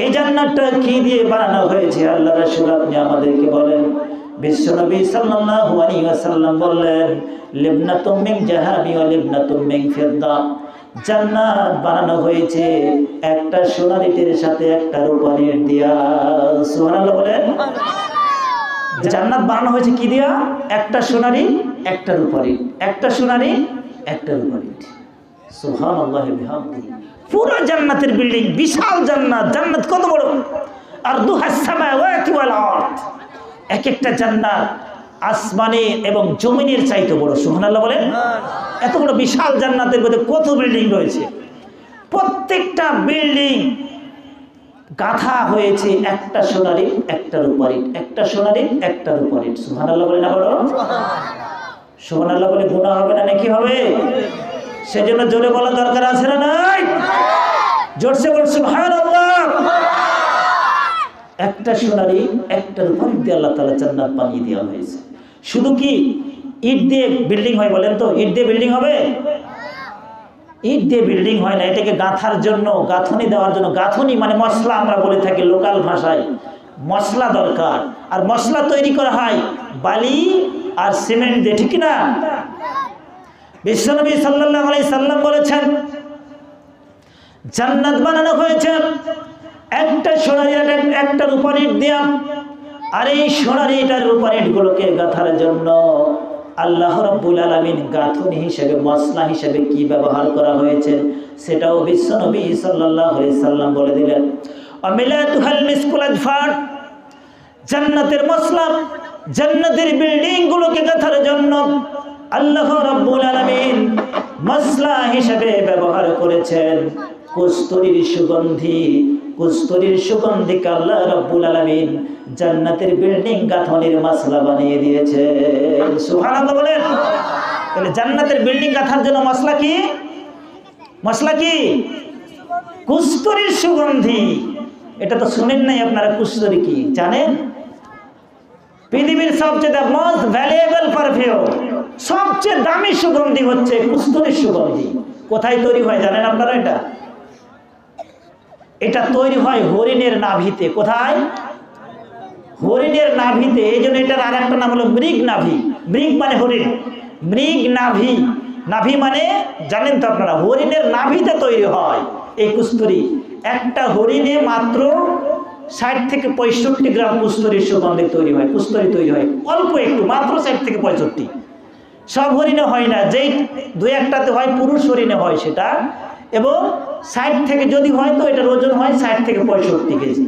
এই জান্নাতটা কি দিয়ে বানানো হয়েছে? আল্লাহ রাসূল আপনি আমাদেরকে বলেন বিশ্বনবী সাল্লাল্লাহু আলাইহি ওয়াসাল্লাম বললেন লিবনাতুম মিন জাহাবি ওয়া লিবনাতুম মিন ফিদ্দা। জান্নাত বানানো হয়েছে একটা সোনার ইটের সাথে একটা রূপার ইট দিয়া। সুবহানাল্লাহ বলেন। জান্নাত বানানো হয়েছে কি দিয়া? একটা সোনারি একটা রূপারি একটা সোনারি একটা রূপারি সুবহানাল্লাহি বিহামদিহি পুরো জান্নাতের বিল্ডিং, বিশাল জান্নাত জান্নাত কত বড়? আর আরদ। এক একটা জান্নাত আসমানে এবং জমিনের চাইতে বড়, সুবহানাল্লাহ বলেন। এত বড় বিশাল জান্নাতের মধ্যে কত বিল্ডিং রয়েছে? প্রত্যেকটা বিল্ডিং গাথা হয়েছে একটা সোনারি একটা রূপারি একটা সোনারি একটা রূপারি সুবহানাল্লাহ বলেন আবারও। সুবহানাল্লাহ বলে গুনাহ হবে না নাকি হবে? সেজন্য জোরে বলা দরকার আছে না নাই? জোরসে বল, সুবহানাল্লাহ। একটা সোনারি একটা রূপারি দিয়ে আল্লাহ তাআলা জান্নাত বানিয়ে দেওয়া হয়েছে। শুধু কি ইট দিয়ে বিল্ডিং হয় বলেন তো? ইট দিয়ে বিল্ডিং হবে? ইট দিয়ে বিল্ডিং হয় না, এটাকে গাঁথার জন্য, গাঁথনি দেওয়ার জন্য। গাঁথনি মানে মশলা আমরা বলে থাকি লোকাল ভাষায়। মশলা দরকার। আর মশলা তৈরি করা হয় বালি আর সিমেন্ট দিয়ে, ঠিক না? বিশ্বনবী সাল্লাল্লাহু আলাইহি সাল্লাম বলেছেন, জান্নাত বানানো হয়েছে, একটা সোনারি একটা রূপার ইট দিয়া আর এই সোনারি এটার রূপার ইটগুলোকে গাঁথার জন্য আল্লাহ রাব্বুল আলামিন গাঁথনি হিসেবে মশলা হিসেবে কি ব্যবহার করা হয়েছে সেটাও বিশ্বনবী আলাইহি সাল্লাম বলে দিলেন। জান্নাতের মশলা জান্নাতের বিল্ডিং গুলোকে গাঁথার জন্য আল্লাহ রাব্বুল আলামিন মশলা হিসেবে ব্যবহার করেছেন। কস্তুরীর সুগন্ধি, কস্তুরীর সুগন্ধিকে আল্লাহ রাব্বুল আলামিন জান্নাতের বিল্ডিং গাঁথনির মশলা বানিয়ে দিয়েছে সুবহানাল্লাহ বলেন। তাহলে জান্নাতের বিল্ডিং গাঁথার জন্য মশলা কি? মশলা কি? কুস্তরির সুগন্ধি। এটা তো শুনেন নাই আপনারা কুস্তরি কি, জানেন? পৃথিবীর সবচেয়ে মোস্ট ভ্যালুয়েবল পারফিউম সবচেয়ে দামি সুগন্ধি হচ্ছে কুস্তরির সুগন্ধি। কোথায় তৈরি হয় জানেন আপনারা এটা? এটা তৈরি হয় হরিণের নাভিতে। কোথায়? হরিণের নাভিতে, এই জন্য এটার আর একটা নাম হলো মৃগ নাভি। মৃগ মানে হরিণ। মৃগ নাভি। নাভি মানে জানেন তো আপনারা, হরিণের নাভিতে তৈরি হয় এই কুস্তরি। একটা হরিণে মাত্র ষাট থেকে পঁয়ষট্টি গ্রাম কুস্তরির সুগন্ধে তৈরি হয়, কুস্তরি তৈরি হয়। অল্প একটু, মাত্র ষাট থেকে পঁয়ষট্টি। সব হরিণে হয় না, যেই দু একটাতে হয়, পুরুষ হরিণে হয় সেটা। এবং ষাট থেকে যদি হয় তো এটার ওজন হয় ষাট থেকে পঁয়ষট্টি কেজি।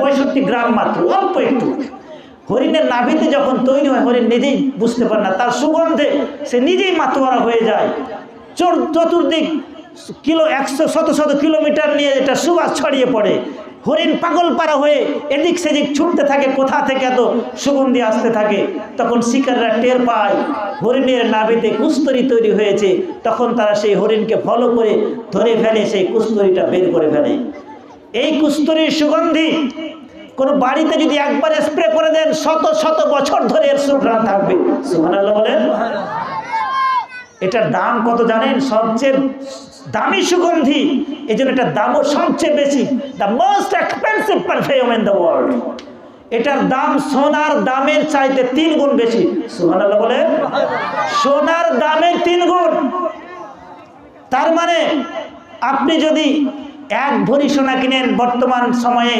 পঁয়ষট্টি গ্রাম মাত্র, অল্প একটু। হরিণের নাভিতে যখন তৈরি হয়, হরিণ নিজেই বুঝতে পারে না, তার সুগন্ধে সে নিজেই মাতোয়ারা হয়ে যায়। চতুর্দিক কিলো একশো, শত শত কিলোমিটার নিয়ে এটা সুবাস ছড়িয়ে পড়ে। হরিণ পাগল পাড়া হয়ে এদিক সেদিক ছুটতে থাকে, কোথা থেকে এত সুগন্ধি আসতে থাকে? তখন শিকাররা টের পায়, হরিণের নাভিতে কুস্তরি তৈরি হয়েছে। তখন তারা সেই হরিণকে ফলো করে ধরে ফেলে, সেই কুস্তরিটা বের করে ফেলে। এই কুস্তরির সুগন্ধি কোনো বাড়িতে যদি একবার স্প্রে করে দেন, শত শত বছর ধরে এর সুঘ্রাণ থাকবে। সুবহানাল্লাহ বলেন। এটার দাম কত জানেন? সবচেয়ে দামি সুগন্ধি এই জন্য এটার দামও সবচেয়ে বেশি the most expensive perfume in the world এটার দাম সোনার দামের চাইতে তিন গুণ বেশি। সুবহানাল্লাহ বলে, সোনার দামের তিন গুণ। তার মানে আপনি যদি এক ভরি সোনা কিনেন, বর্তমান সময়ে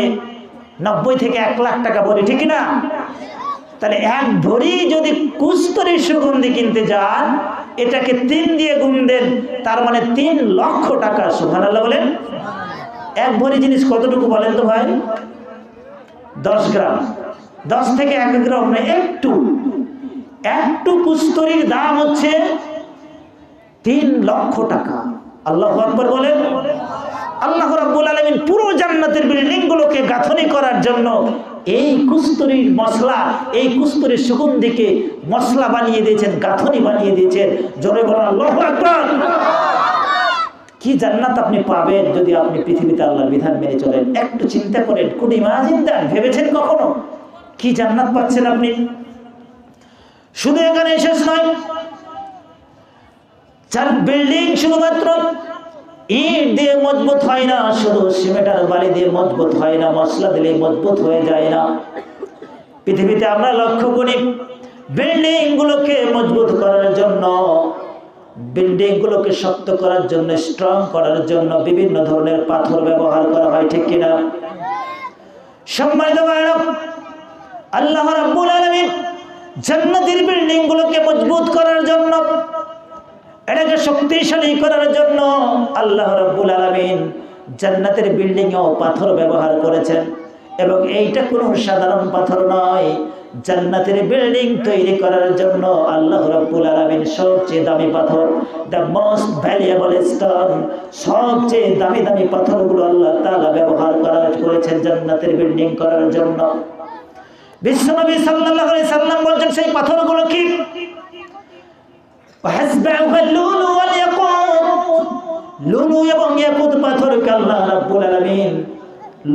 নব্বই থেকে এক লাখ টাকা ভরি, ঠিক না তাহলে এক ভরি যদি কুস্তরির সুগন্ধি কিনতে যান এটাকে তিন দিয়ে গুণ দেন, তার মানে তিন লক্ষ টাকা, সুবহানাল্লাহ বলেন। এক ভরি জিনিস কতটুকু বলেন তো ভাই? দশ গ্রাম। দশ থেকে এক গ্রাম না একটু। একটু পুস্তরির দাম হচ্ছে তিন লক্ষ টাকা। আল্লাহ আকবর বলেন। আল্লাহ রাব্বুল আলামিন পুরো জান্নাতের বিল্ডিং গুলোকে গাঁথনি করার জন্য এই কুস্তরির মশলা, এই কুস্তরির সুগন্ধিকে মশলা বানিয়ে দিয়েছেন, গাঁথনি বানিয়ে দিয়েছেন। জোরে আকবর। কি জান্নাত আপনি পাবেন যদি আপনি পৃথিবীতে আল্লাহর বিধান মেনে চলেন? একটু চিন্তা করেন, কোন ইমাজিন দেন, ভেবেছেন কখনো? কি জান্নাত পাচ্ছেন আপনি? শুধু এখানে শেষ নয় যার বিল্ডিং শুধুমাত্র ইট দিয়ে মজবুত হয় না, শুধু সিমেন্ট আর বালি দিয়ে মজবুত হয় না, মশলা দিলে মজবুত হয়ে যায় না। পৃথিবীতে আমরা লক্ষ্য করি বিল্ডিং গুলোকে মজবুত করার জন্য বিল্ডিং গুলোকে শক্ত করার জন্য, স্ট্রং করার জন্য বিভিন্ন ধরনের পাথর ব্যবহার করা হয়, ঠিক কিনা? সম্মানিত আল্লাহ রাব্বুল আলামিন জান্নাতের বিল্ডিং গুলোকে মজবুত করার জন্য এটাকে শক্তিশালী করার জন্য আল্লাহ রব্বুল আলমিন জান্নাতের বিল্ডিংয়েও পাথর ব্যবহার করেছেন। এবং এইটা কোনো সাধারণ পাথর নয়, জান্নাতের বিল্ডিং তৈরি করার জন্য আল্লাহ রব্বুল আলমিন সবচেয়ে দামি পাথর দ্য মোস্ট ভ্যালুয়েবল স্টোন সবচেয়ে দামি দামি পাথরগুলো আল্লাহ তালা ব্যবহার করা করেছেন জান্নাতের বিল্ডিং করার জন্য। বিশ্বনবী সাল্লাহ সাল্লাম বলছেন, সেই পাথরগুলো কি? লুলু এবং ইয়াকুত পাথরকে আল্লাহ রাব্বুল আলামিন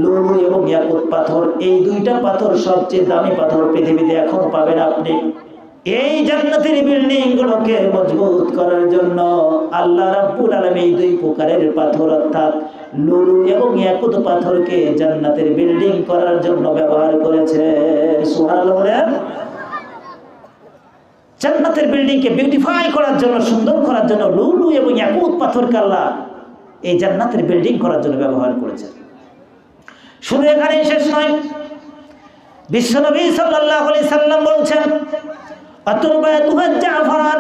লুলু এবং ইয়াকুত পাথর, এই দুইটা পাথর সবচেয়ে দামি পাথর পৃথিবীতে এখন পাবেন আপনি। এই জান্নাতের বিল্ডিং গুলোকে মজবুত করার জন্য আল্লাহ রাব্বুল আলামিন এই দুই প্রকারের পাথর অর্থাৎ লুলু এবং ইয়াকুত পাথরকে জান্নাতের বিল্ডিং করার জন্য ব্যবহার করেছে সুবহানাল্লাহ জান্নাতের বিল্ডিং কে বিউটিফাই করার জন্য, সুন্দর করার জন্য, লুলু এবং ইয়াকুত পাথর কাল্লা এই জান্নাতের বিল্ডিং করার জন্য ব্যবহার করেছেন। শুধু এখানে শেষ নয়, বিশ্বনবী সাল্লাল্লাহু আলাইহি সাল্লাম বলছেন জাফরান,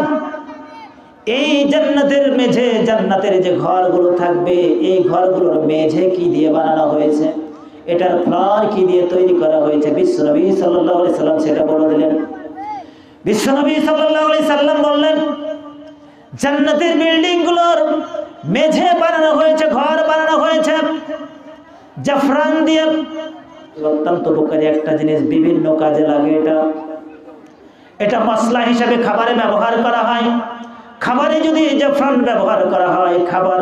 এই জান্নাতের মেঝে, জান্নাতের যে ঘরগুলো থাকবে, এই ঘরগুলোর মেঝে কি দিয়ে বানানো হয়েছে? এটার ফ্লোর কি দিয়ে তৈরি করা হয়েছে? বিশ্বনবী সাল্লাল্লাহু আলাইহি সাল্লাম সেটা বলে দিলেন। বিশ্বনবী আলাইহি সাল্লাম বললেন, জান্নাতের বিল্ডিংগুলোর মেঝে বানানো হয়েছে, ঘর বানানো হয়েছে। জাফরান দিয়ে অত্যন্ত উপকারী একটা জিনিস, বিভিন্ন কাজে লাগে এটা। এটা মশলা হিসেবে খাবারে ব্যবহার করা হয়। খাবারে যদি জাফরান ব্যবহার করা হয়, খাবার,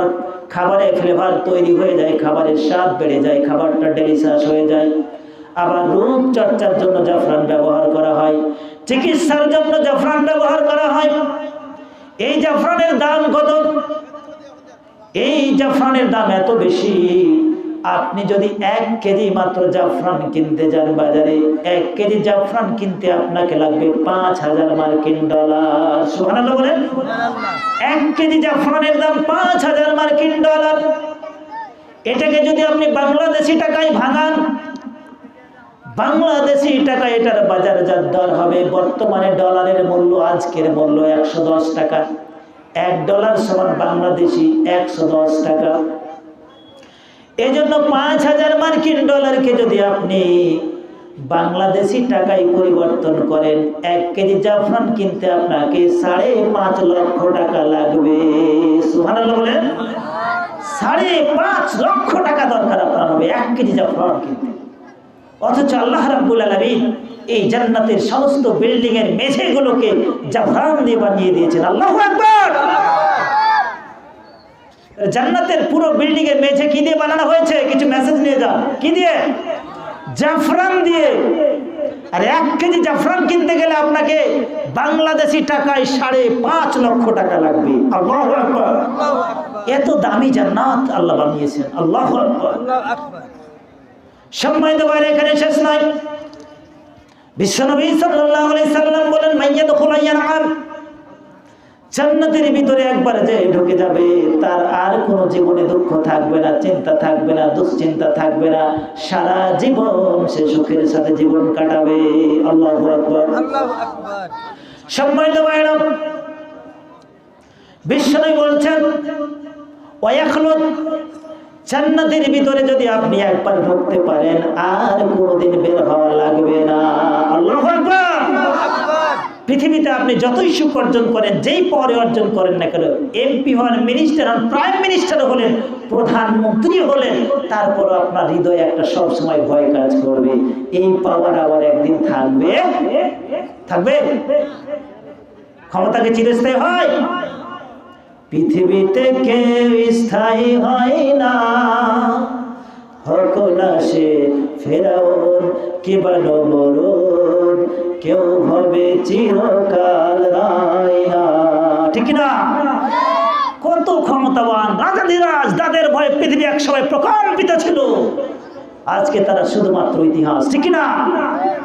খাবারে ফ্লেভার তৈরি হয়ে যায়, খাবারের স্বাদ বেড়ে যায়, খাবারটা ডেলিশাস হয়ে যায়। আবার রূপ চর্চার জন্য জাফরান ব্যবহার করা হয়। চিকিৎসার জন্য জাফরান ব্যবহার করা হয়। এই জাফরানের দাম কত? এই জাফরানের দাম এত বেশি। আপনি যদি এক কেজি মাত্র জাফরান কিনতে যান বাজারে এক কেজি জাফরান কিনতে আপনাকে লাগবে পাঁচ হাজার মার্কিন ডলার। বলেন। এক কেজি জাফরানের দাম পাঁচ হাজার মার্কিন ডলার। এটাকে যদি আপনি বাংলাদেশি টাকায় ভাঙান বাংলাদেশি টাকা এটার বাজারজাত দর হবে, বর্তমানে ডলারের মূল্য, আজকের মূল্য একশো দশ টাকা। এক ডলার সমান বাংলাদেশি একশো দশ টাকা। এই জন্য পাঁচ হাজার মার্কিন ডলারকে যদি আপনি বাংলাদেশি টাকায় পরিবর্তন করেন, এক কেজি জাফরান কিনতে আপনাকে সাড়ে পাঁচ লক্ষ টাকা লাগবে। সাড়ে পাঁচ লক্ষ টাকা দরকার আপনার হবে, এক কেজি জাফরান কিনতে। অথচ আল্লাহ রাব্বুল আলামিন এই জান্নাতের সমস্ত বিল্ডিং এর মেঝেগুলোকে জাফরান দিয়ে বানিয়ে দিয়েছেন। আল্লাহু আকবার! জান্নাতের পুরো বিল্ডিং এর মেঝে কি দিয়ে বানানো হয়েছে? কিছু মেসেজ নিয়ে যান। কি দিয়ে? জাফরান দিয়ে। আর এক কেজি জাফরান কিনতে গেলে আপনাকে বাংলাদেশি টাকায় সাড়ে পাঁচ লক্ষ টাকা লাগবে। আল্লাহ এত দামি জান্নাত আল্লাহ বানিয়েছেন। আল্লাহ আকবার। সম্মানিত বাইরে এখানে শেষ নয় বিশ্বনবী সাল্লাল্লাহু আলাইহি সাল্লাম বলেন মাইয়াদ খুলাইয়ান আর জান্নাতের ভিতরে একবার যে ঢুকে যাবে তার আর কোনো জীবনে দুঃখ থাকবে না চিন্তা থাকবে না দুশ্চিন্তা থাকবে না। সারা জীবন সে সুখের সাথে জীবন কাটাবে। আল্লাহু আকবার। সম্মানিত বাইরে বিশ্বনবী বলছেন ওয়াখলুদ জান্নাতের ভিতরে যদি আপনি একবার ঢুকতে পারেন, আর কোনোদিন বের হওয়া লাগবে না। আল্লাহু পৃথিবীতে আপনি যতই সুখ অর্জন করেন, যেই পরে অর্জন করেন না কেন এমপি হন মিনিস্টার হন প্রাইম মিনিস্টার হলেন, প্রধানমন্ত্রী হলেন তারপর আপনার হৃদয়ে একটা সব সময় ভয় কাজ করবে। এই পাওয়ার আবার একদিন থাকবে। থাকবে? ক্ষমতাকে চিরস্থায়ী হয়। পৃথিবীতে কেউ স্থায়ী হয় না। হোক না সে ফেরাউন কিবা নমরুদ কেউ হবে চিরকাল রায় ঠিক না কত ক্ষমতা ক্ষমতাবান রাজাধিরাজ তাদের ভয়ে পৃথিবী একসময় প্রকম্পিত ছিল। আজকে তারা শুধুমাত্র ইতিহাস, ঠিক না